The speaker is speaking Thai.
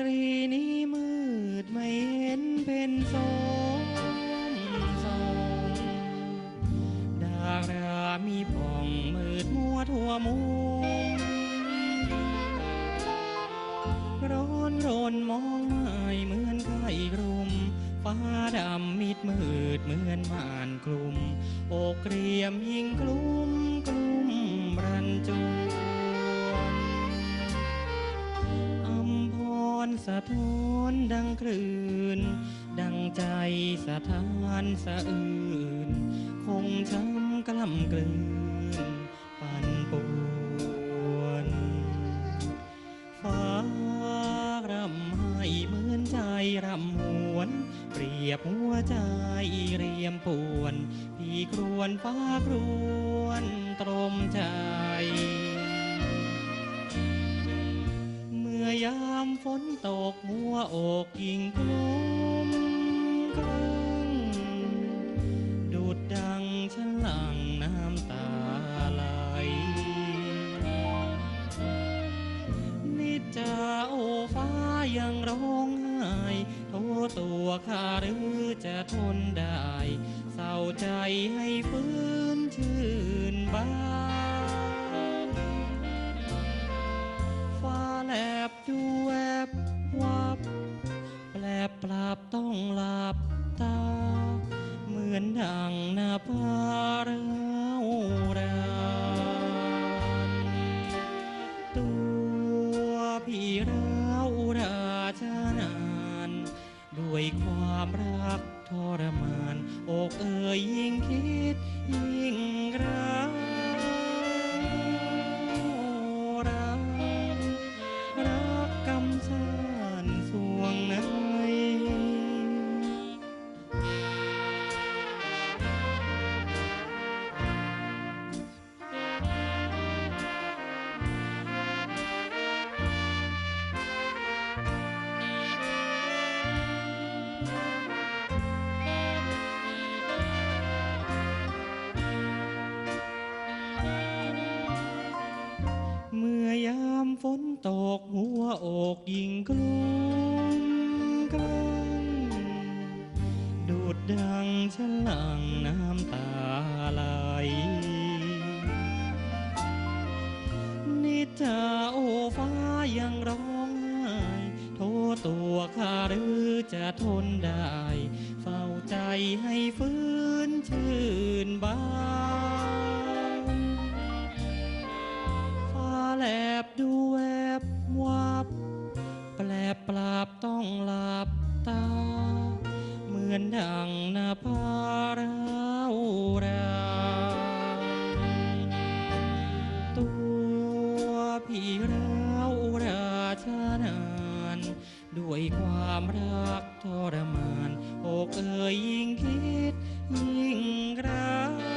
ตรีนี้มืดไม่เห็นเป็นสงสองดารามีผ่องมืดมัวทั่วมุมร้อนรนมองไม่เหมือนไข้กรุมฟ้าดำมิดมืดเหมือนม่านคลุมอกเรียมยิ่งกลุ้มกลุ้มรันจว สะท้อนดังคลื่น ดังใจสะท้านสะอื่น คงช้ำกล้ำกลืน ปันป่วนฟ้ารำให้เหมือนใจรำหวน เปรียบหัวใจเรียมป่วน พี่ครวนฟ้าครวนตรมใจ ยามฝนตกหัวอกยิ่งกลุ้มกลังดูดดังฉันหลังน้ำตาไหลนิจจาโอฟ้ายังร้องไห้โทษตัวข้าหรือจะทนได้ เศร้าใจให้ฟื้น รักทรมานอกเอ กังดูดดังฉันลังน้ำตาไหลนิจาโอฟ้ายังร้องไห้โทษตัวข้าหรือจะทนได้ เฝ้าใจให้ฟื้นชื่นบาน อนดังนาภาราวราตัวพี่ราราชานาน ด้วยความรักทรมาน อกเอ่ยยิ่งคิดยิ่งรัก